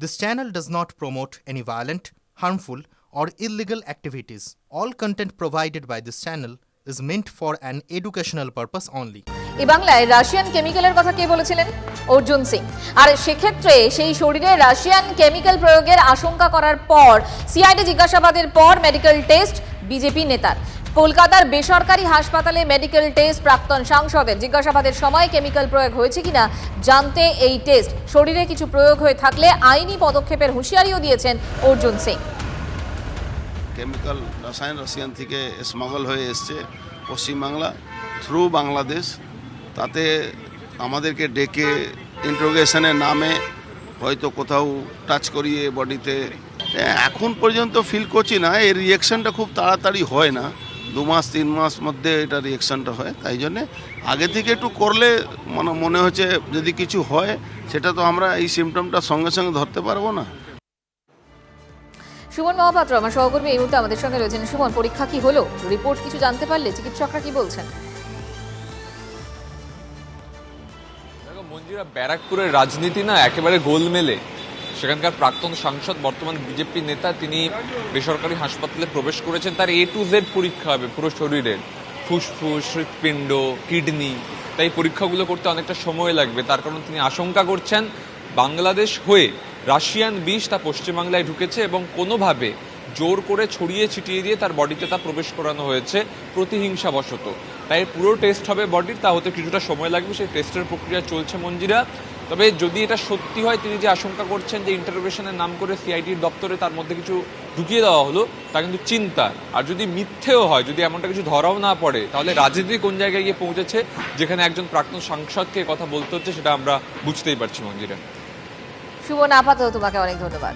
This channel does not promote any violent, harmful, or illegal activities. All content provided by this channel is meant for an educational purpose only. এই বাংলায় Russian কেমিক্যালের কথা কে বলেছিলেন অর্জুন সিং আর সেক্ষেত্রে সেই শরীরে Russian chemical প্রয়োগের আশঙ্কা করার পর সিআইডি জিজ্ঞাসাবাদের পর মেডিকেল টেস্ট বিজেপি নেতার কলকাতার বেসরকারি হাসপাতালে মেডিকেল টেস্ট প্রাক্তন সাংসদের জিজ্ঞাসাবাদের সময় কেমিক্যাল প্রয়োগ হয়েছে কিনা জানতে এই টেস্ট। শরীরে কিছু প্রয়োগ হয়ে থাকলে আইনি পদক্ষেপের হুঁশিয়ারিও দিয়েছেন অর্জুন সিং। কেমিক্যাল রসায়ন রাশিয়ান থেকে স্মাগল হয়ে এসছে পশ্চিমবাংলা, থ্রু বাংলাদেশ। তাতে আমাদেরকে ডেকে ইন্ট্রোগেশনের নামে হয়তো কোথাও টাচ করিয়ে বডিতে এখন পর্যন্ত ফিল করছি না এর রিয়েকশনটা খুব তাড়াতাড়ি হয় না। দু মাস তিন মাস মধ্যে এটা রিয়েকশনটা হয় তাই জন্যে আগে থেকে একটু করলে মানে মনে হচ্ছে যদি কিছু হয় সেটা তো আমরা এই সিমটমটা সঙ্গে সঙ্গে ধরতে পারব না। সুমন মহাপাত্র আমার সহকর্মী এই মুহূর্তে আমাদের সঙ্গে রয়েছেন। সুমন পরীক্ষা কি হলো? রিপোর্ট কিছু জানতে পারলে চিকিৎসকরা কি বলছেন? মঞ্জিরা ব্যারাকপুরের রাজনীতি না একেবারে গোলমেলে। সেখানকার প্রাক্তন সাংসদ, বর্তমান বিজেপি নেতা তিনি বেসরকারি হাসপাতালে প্রবেশ করেছেন। তার এ টু জেড পরীক্ষা হবে পুরো শরীরের। ফুসফুস, হৃৎপিণ্ড, কিডনি। তাই পরীক্ষাগুলো করতে অনেকটা সময় লাগবে। তার কারণ তিনি আশঙ্কা করছেন, বাংলাদেশ হয়ে রাশিয়ান বিষ তা পশ্চিমবাংলায় ঢুকেছে এবং কোনোভাবে জোর করে ছড়িয়ে ছিটিয়ে দিয়ে তার বডিতে তা প্রবেশ করানো হয়েছে প্রতিহিংসাবশত। তাই পুরো টেস্ট হবে বডির তা হতে কিছুটা সময় লাগবে। সেই টেস্টের প্রক্রিয়া চলছে মঞ্জিরা। তবে যদি এটা সত্যি হয়, তিনি যে আশঙ্কা করছেন যে ইন্টারভেশনের নাম করে সিআইটির দপ্তরে তার মধ্যে কিছু ঢুকিয়ে দেওয়া হলো, তা কিন্তু চিন্তা আর যদি মিথ্যেও হয়, যদি এমনটা কিছু ধরাও না পড়ে, তাহলে রাজনীতি কোন জায়গায় গিয়ে পৌঁছেছে, যেখানে একজন প্রাক্তন সাংসদকে কথা বলতে হচ্ছে, সেটা আমরা বুঝতেই পারছি, মঞ্জিরা। শুভ আপাতত তোমাকে অনেক ধন্যবাদ।